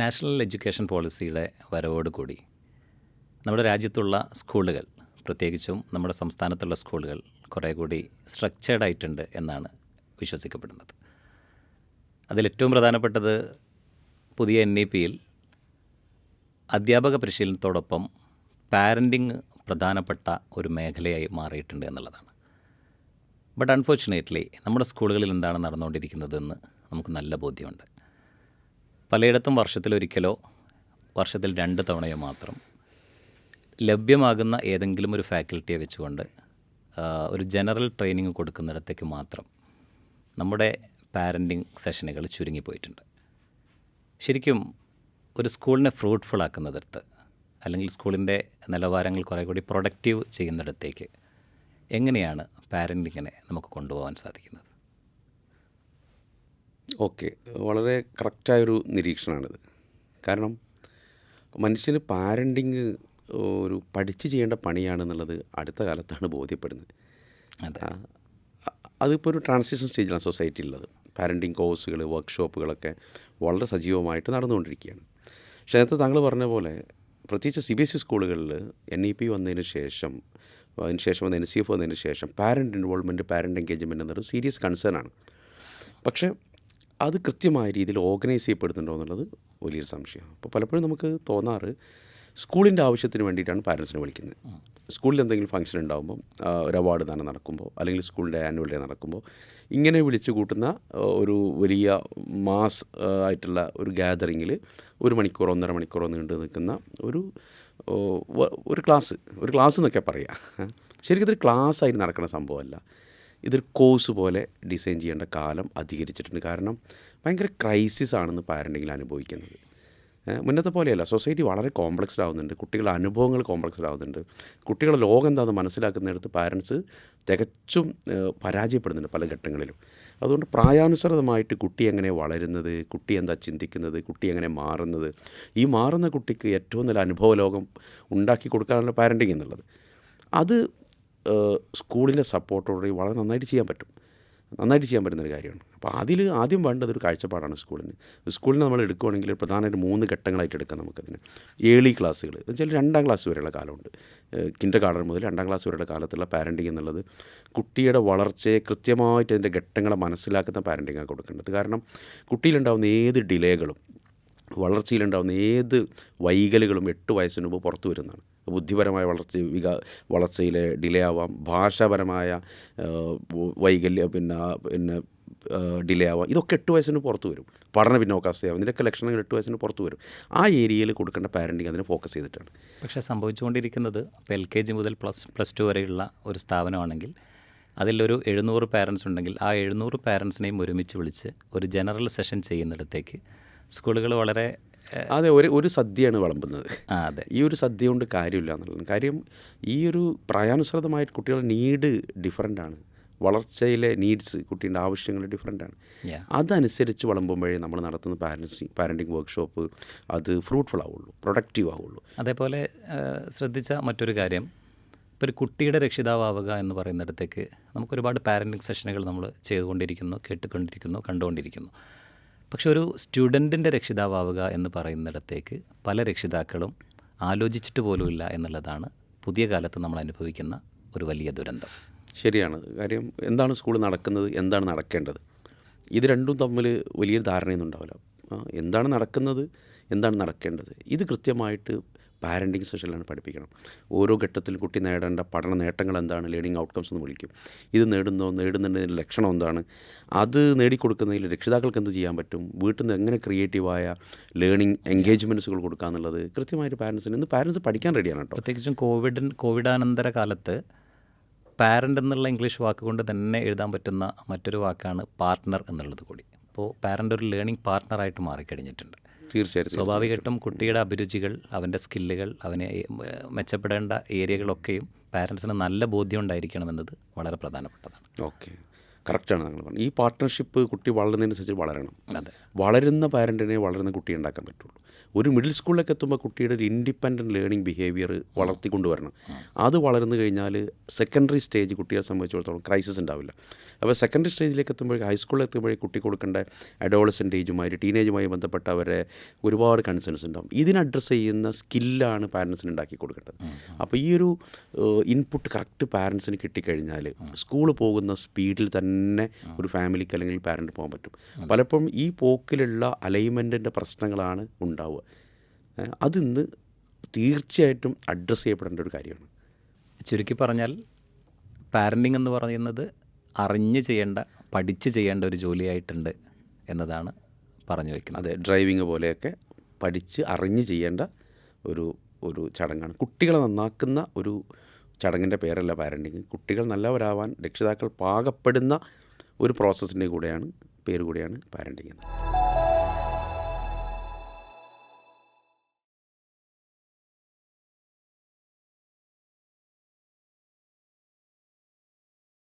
National education പോളിസിയുടെ വരവോടുകൂടി നമ്മുടെ രാജ്യത്തുള്ള സ്കൂളുകൾ പ്രത്യേകിച്ചും നമ്മുടെ സംസ്ഥാനത്തുള്ള സ്കൂളുകൾ കുറേ കൂടി സ്ട്രക്ചേർഡ് ആയിട്ടുണ്ട് എന്നാണ് വിശ്വസിക്കപ്പെടുന്നത്. അതിലേറ്റവും പ്രധാനപ്പെട്ടത് പുതിയ എൻ ഇ പിയിൽ അധ്യാപക പരിശീലനത്തോടൊപ്പം പാരന്റിങ് പ്രധാനപ്പെട്ട ഒരു മേഖലയായി മാറിയിട്ടുണ്ട് എന്നുള്ളതാണ്. ബട്ട് അൺഫോർച്ചുനേറ്റ്ലി നമ്മുടെ സ്കൂളുകളിൽ എന്താണ് നടന്നുകൊണ്ടിരിക്കുന്നതെന്ന് നമുക്ക് നല്ല ബോധ്യമുണ്ട്. പലയിടത്തും വർഷത്തിലൊരിക്കലോ വർഷത്തിൽ രണ്ട് തവണയോ മാത്രം ലഭ്യമാകുന്ന ഏതെങ്കിലും ഒരു ഫാക്കൽറ്റിയെ വെച്ചുകൊണ്ട് ഒരു ജനറൽ ട്രെയിനിങ് കൊടുക്കുന്നിടത്തേക്ക് മാത്രം നമ്മുടെ പാരന്റിങ് സെഷനുകൾ ചുരുങ്ങിപ്പോയിട്ടുണ്ട് ശരിക്കും ഒരു സ്കൂളിനെ ഫ്രൂട്ട്ഫുൾ ആക്കുന്നിടത്ത് അല്ലെങ്കിൽ സ്കൂളിന്റെ നിലവാരങ്ങൾ കുറേ കൂടി പ്രൊഡക്റ്റീവ് ചെയ്യുന്നിടത്തേക്ക് എങ്ങനെയാണ് പാരന്റിങ്ങിനെ നമുക്ക് കൊണ്ടുപോകാൻ സാധിക്കുന്നത്? ഓക്കെ. വളരെ കറക്റ്റായൊരു നിരീക്ഷണമാണിത്. കാരണം മനുഷ്യന് പാരന്റിങ് ഒരു പഠിച്ച് ചെയ്യേണ്ട പണിയാണെന്നുള്ളത് അടുത്ത കാലത്താണ് ബോധ്യപ്പെടുന്നത്. അതെ. അതിപ്പോൾ ഒരു ട്രാൻസിഷൻ സ്റ്റേജിലാണ് സൊസൈറ്റിയിലുള്ളത്. പാരന്റിങ് കോഴ്സുകൾ വർക്ക്ഷോപ്പുകളൊക്കെ വളരെ സജീവമായിട്ട് നടന്നുകൊണ്ടിരിക്കുകയാണ്. പക്ഷേ നേരത്തെ താങ്കൾ പറഞ്ഞ പോലെ പ്രത്യേകിച്ച് സി ബി എസ് ഇ സ്കൂളുകളിൽ എൻ ഇ പി വന്നതിന് ശേഷം അതിന് ശേഷം വന്ന എൻ സി എഫ് വന്നതിന് ശേഷം പാരന്റ് ഇൻവോൾവ്മെന്റ് പാരന്റ് എൻഗേജ്മെന്റ് എന്നൊരു സീരിയസ് കൺസേൺ ആണ്. പക്ഷേ അത് കൃത്യമായ രീതിയിൽ ഓർഗനൈസ് ചെയ്യപ്പെടുന്നുണ്ടോ എന്നുള്ളത് വലിയൊരു സംശയമാണ്. അപ്പോൾ പലപ്പോഴും നമുക്ക് തോന്നാറ് സ്കൂളിന്റെ ആവശ്യത്തിന് വേണ്ടിയിട്ടാണ് പാരൻസിനെ വിളിക്കുന്നത്. സ്കൂളിൽ എന്തെങ്കിലും ഫംഗ്ഷൻ ഉണ്ടാകുമ്പോൾ ഒരു അവാർഡ് ദാനം നടക്കുമ്പോൾ അല്ലെങ്കിൽ സ്കൂളിന്റെ ആനുവൽ ഡേ നടക്കുമ്പോൾ ഇങ്ങനെ വിളിച്ചു കൂട്ടുന്ന ഒരു വലിയ മാസ് ആയിട്ടുള്ള ഒരു ഗ്യാതറിങ്ങിൽ ഒരു മണിക്കൂറോ ഒന്നര മണിക്കൂറോ നീണ്ടു നിൽക്കുന്ന ഒരു ഒരു ക്ലാസ് ഒരു ക്ലാസ് എന്നൊക്കെ പറയാം. ശരിക്കും ഇതൊരു ക്ലാസ് ആയിട്ട് നടക്കുന്ന സംഭവമല്ല. ഇതൊരു കോഴ്സ് പോലെ ഡിസൈൻ ചെയ്യേണ്ട കാലം അധികരിച്ചിട്ടുണ്ട്. കാരണം ഭയങ്കര ക്രൈസിസ് ആണെന്ന് പാരന്റിങ്ങിൽ അനുഭവിക്കുന്നത്. മുന്നത്തെ പോലെയല്ല. സൊസൈറ്റി വളരെ കോംപ്ലക്സ്ഡ് ആവുന്നുണ്ട് കുട്ടികളുടെ അനുഭവങ്ങൾ കോംപ്ലക്സ്ഡ് ആവുന്നുണ്ട് കുട്ടികളുടെ ലോകം എന്താണെന്ന് മനസ്സിലാക്കുന്നിടത്ത് പാരൻസ് തികച്ചും പരാജയപ്പെടുന്നുണ്ട് പല ഘട്ടങ്ങളിലും. അതുകൊണ്ട് പ്രായാനുസൃതമായിട്ട് കുട്ടി എങ്ങനെ വളരുന്നത് കുട്ടി എന്താ ചിന്തിക്കുന്നത് കുട്ടി എങ്ങനെ മാറുന്നത് ഈ മാറുന്ന കുട്ടിക്ക് ഏറ്റവും നല്ല അനുഭവ ലോകം ഉണ്ടാക്കി കൊടുക്കാനുള്ള പാരന്റിങ് എന്നുള്ളത്. അത് സ്കൂളിന്റെ സപ്പോർട്ടോടെ വളരെ നന്നായിട്ട് ചെയ്യാൻ പറ്റും. നന്നായിട്ട് ചെയ്യാൻ പറ്റുന്നൊരു കാര്യമാണ്. അപ്പോൾ അതിൽ ആദ്യം വേണ്ടത് ഒരു കാഴ്ചപ്പാടാണ് സ്കൂളിന്. സ്കൂളിന് നമ്മൾ എടുക്കുകയാണെങ്കിൽ പ്രധാനമായിട്ട് മൂന്ന് ഘട്ടങ്ങളായിട്ട് എടുക്കാം നമുക്കതിന്. ഏളി ക്ലാസ്സുകൾ. എന്ന് വെച്ചാൽ രണ്ടാം ക്ലാസ് വരെയുള്ള കാലമുണ്ട്. കിൻഡർ ഗാർഡൻ മുതൽ രണ്ടാം ക്ലാസ് വരെയുള്ള കാലത്തുള്ള പാരന്റിങ് എന്നുള്ളത് കുട്ടിയുടെ വളർച്ചയെ കൃത്യമായിട്ട് അതിന്റെ ഘട്ടങ്ങളെ മനസ്സിലാക്കുന്ന പാരന്റിങ്ങാണ് കൊടുക്കേണ്ടത്. കാരണം കുട്ടിയിലുണ്ടാകുന്ന ഏത് ഡിലേകളും വളർച്ചയിലുണ്ടാകുന്ന ഏത് വൈകലുകളും എട്ട് വയസ്സിന് മുമ്പ് പുറത്തു വരുന്നതാണ്. ബുദ്ധിപരമായ വളർച്ച വികാ വളർച്ചയിലെ ഡിലേ ആവാം. ഭാഷാപരമായ വൈകല്യ പിന്നെ പിന്നെ ഡിലേ ആവാം. ഇതൊക്കെ എട്ട് വയസ്സിന് പുറത്ത് വരും. പഠന പിന്നോക്കാവസ്ഥയാവും. ഇതിന്റെയൊക്കെ ലക്ഷണങ്ങൾ എട്ട് വയസ്സിന് പുറത്ത് വരും. ആ ഏരിയയിൽ കൊടുക്കേണ്ട പാരന്റിങ് അതിനെ ഫോക്കസ് ചെയ്തിട്ടാണ്. പക്ഷേ സംഭവിച്ചുകൊണ്ടിരിക്കുന്നത് ഇപ്പോൾ എൽ കെ ജി മുതൽ പ്ലസ് പ്ലസ് ടു വരെയുള്ള ഒരു സ്ഥാപനമാണെങ്കിൽ അതിലൊരു എഴുന്നൂറ് പാരൻസ് ഉണ്ടെങ്കിൽ ആ എഴുന്നൂറ് പാരൻസിനെയും ഒരുമിച്ച് വിളിച്ച് ഒരു ജനറൽ സെഷൻ ചെയ്യുന്നിടത്തേക്ക് സ്കൂളുകൾ വളരെ അതെ ഒരു ഒരു സദ്യയാണ് വിളമ്പുന്നത്. അതെ. ഈ ഒരു സദ്യ കൊണ്ട് കാര്യമില്ല എന്നുള്ളത്. കാര്യം ഈ ഒരു പ്രായാനുസൃതമായിട്ട് കുട്ടികളുടെ നീഡ് ഡിഫറെന്റ് ആണ്. വളർച്ചയിലെ നീഡ്സ് കുട്ടീന്റെ ആവശ്യങ്ങൾ ഡിഫറെന്റ് ആണ്. അതനുസരിച്ച് വളമ്പുമ്പോഴേ നമ്മൾ നടത്തുന്ന പാരൻസിങ് പാരന്റിങ് വർക്ക്ഷോപ്പ് അത് ഫ്രൂട്ട്ഫുൾ ആവുള്ളൂ പ്രൊഡക്റ്റീവ് ആവുള്ളൂ. അതേപോലെ ശ്രദ്ധിച്ച മറ്റൊരു കാര്യം. ഇപ്പോൾ ഒരു കുട്ടിയുടെ രക്ഷിതാവുക എന്ന് പറയുന്നിടത്തേക്ക് നമുക്കൊരുപാട് പാരന്റിങ് സെഷനുകൾ നമ്മൾ ചെയ്തുകൊണ്ടിരിക്കുന്നു കേട്ടുകൊണ്ടിരിക്കുന്നു കണ്ടുകൊണ്ടിരിക്കുന്നു. പക്ഷെ ഒരു സ്റ്റുഡന്റിന്റെ രക്ഷിതാവുക എന്ന് പറയുന്നിടത്തേക്ക് പല രക്ഷിതാക്കളും ആലോചിച്ചിട്ട് പോലുമില്ല എന്നുള്ളതാണ് പുതിയ കാലത്ത് നമ്മൾ അനുഭവിക്കുന്ന ഒരു വലിയ ദുരന്തം. ശരിയാണ്. കാര്യം എന്താണ് സ്കൂൾ നടക്കുന്നത്? എന്താണ് നടക്കേണ്ടത്? ഇത് രണ്ടും തമ്മിൽ വലിയൊരു ധാരണയൊന്നും ഉണ്ടാവില്ല. എന്താണ് നടക്കുന്നത്? എന്താണ് നടക്കേണ്ടത്? ഇത് കൃത്യമായിട്ട് പാരന്റിങ് സെഷനിലാണ് പഠിപ്പിക്കണം. ഓരോ ഘട്ടത്തിൽ കുട്ടി നേടേണ്ട പഠന നേട്ടങ്ങൾ എന്താണ്? ലേണിംഗ് ഔട്ട്കംസ് എന്ന് വിളിക്കും. ഇത് നേടുന്നോ നേടുന്നതിന്റെ ലക്ഷണം എന്താണ്? അത് നേടിക്കൊടുക്കുന്നതിൽ രക്ഷിതാക്കൾക്ക് എന്ത് ചെയ്യാൻ പറ്റും? വീട്ടിൽ നിന്ന് എങ്ങനെ ക്രിയേറ്റീവായ ലേണിംഗ് എൻഗേജ്മെന്റ്സുകൾ കൊടുക്കുക എന്നുള്ളത് കൃത്യമായിട്ട് പാരൻസിന് ഇന്ന് പാരൻസ് പഠിക്കാൻ റെഡിയാണ് കേട്ടോ. പ്രത്യേകിച്ചും കോവിഡ് കോവിഡാനന്തര കാലത്ത് പാരന്റ് എന്നുള്ള ഇംഗ്ലീഷ് വാക്കുകൊണ്ട് തന്നെ എഴുതാൻ പറ്റുന്ന മറ്റൊരു വാക്കാണ് പാർട്ട്ണർ എന്നുള്ളത് കൂടി. അപ്പോൾ പാരന്റ് ഒരു ലേണിംഗ് പാർട്ട്ണറായിട്ട് മാറിക്കഴിഞ്ഞിട്ടുണ്ട്. തീർച്ചയായിട്ടും സ്വാഭാവികമായിട്ടും കുട്ടിയുടെ അഭിരുചികൾ അവന്റെ സ്കില്ലുകൾ അവനെ മെച്ചപ്പെടേണ്ട ഏരിയകളൊക്കെയും പാരൻസിന് നല്ല ബോധ്യം ഉണ്ടായിരിക്കണം എന്നത് വളരെ പ്രധാനപ്പെട്ടതാണ്. ഓക്കെ. കറക്റ്റാണ് നിങ്ങൾ പറഞ്ഞത്. ഈ പാർട്ട്ണർഷിപ്പ് കുട്ടി വളരുന്നതിനനുസരിച്ച് വളരണം. അതെ. വളരുന്ന പാരന്റിനെ വളരുന്ന കുട്ടിയെ ഉണ്ടാക്കാൻ പറ്റുള്ളൂ. ഒരു മിഡിൽ സ്കൂളിലേക്ക് എത്തുമ്പോൾ കുട്ടിയുടെ ഒരു ഇൻഡിപെൻഡന്റ് ലേണിംഗ് ബിഹേവിയർ വളർത്തിക്കൊണ്ടുവരണം അത് വളർന്നു കഴിഞ്ഞാൽ സെക്കൻഡറി സ്റ്റേജ് കുട്ടിയെ സംബന്ധിച്ചിടത്തോളം ക്രൈസിസ് ഉണ്ടാവില്ല. അപ്പോൾ സെക്കൻഡറി സ്റ്റേജിലേക്ക് എത്തുമ്പോഴേക്ക് ഹൈസ്കൂളിൽ എത്തുമ്പോഴേ കുട്ടി കൊടുക്കേണ്ട അഡോളസന്റ് ഏജുമായി ടീനേജുമായി ബന്ധപ്പെട്ട അവരെ ഒരുപാട് കൺസേൺസ് ഉണ്ടാവും. ഇതിന് അഡ്രസ്സ് ചെയ്യുന്ന സ്കില്ലാണ് പാരൻസിന് ഉണ്ടാക്കി കൊടുക്കേണ്ടത്. അപ്പോൾ ഈ ഒരു ഇൻപുട്ട് കറക്റ്റ് പാരൻസിന് കിട്ടിക്കഴിഞ്ഞാൽ സ്കൂൾ പോകുന്ന സ്പീഡിൽ തന്നെ ഒരു ഫാമിലിക്ക് അല്ലെങ്കിൽ പാരന്റ് പോകാൻ പറ്റും. പലപ്പോഴും ഈ പോക്കിലുള്ള അലൈൻമെന്റിന്റെ പ്രശ്നങ്ങളാണ് ഉണ്ടാവുക. അതിന്ന് തീർച്ചയായിട്ടും അഡ്രസ്സ് ചെയ്യപ്പെടേണ്ട ഒരു കാര്യമാണ്. ചുരുക്കി പറഞ്ഞാൽ പാരന്റിങ് എന്ന് പറയുന്നത് അറിഞ്ഞ് ചെയ്യേണ്ട പഠിച്ച് ചെയ്യേണ്ട ഒരു ജോലിയായിട്ടുണ്ട് എന്നതാണ് പറഞ്ഞു വയ്ക്കുന്നത് അതെ ഡ്രൈവിങ് പോലെയൊക്കെ പഠിച്ച് അറിഞ്ഞ് ചെയ്യേണ്ട ഒരു ഒരു ചടങ്ങാണ്. കുട്ടികളെ നന്നാക്കുന്ന ഒരു ചടങ്ങിന്റെ പേരല്ല പാരന്റിങ് കുട്ടികൾ നല്ലവരാവാൻ രക്ഷിതാക്കൾ പാകപ്പെടുന്ന ഒരു പ്രോസസ്സിന്റെ കൂടെയാണ് പേര് കൂടെയാണ് പാരന്റിങ് എന്ന്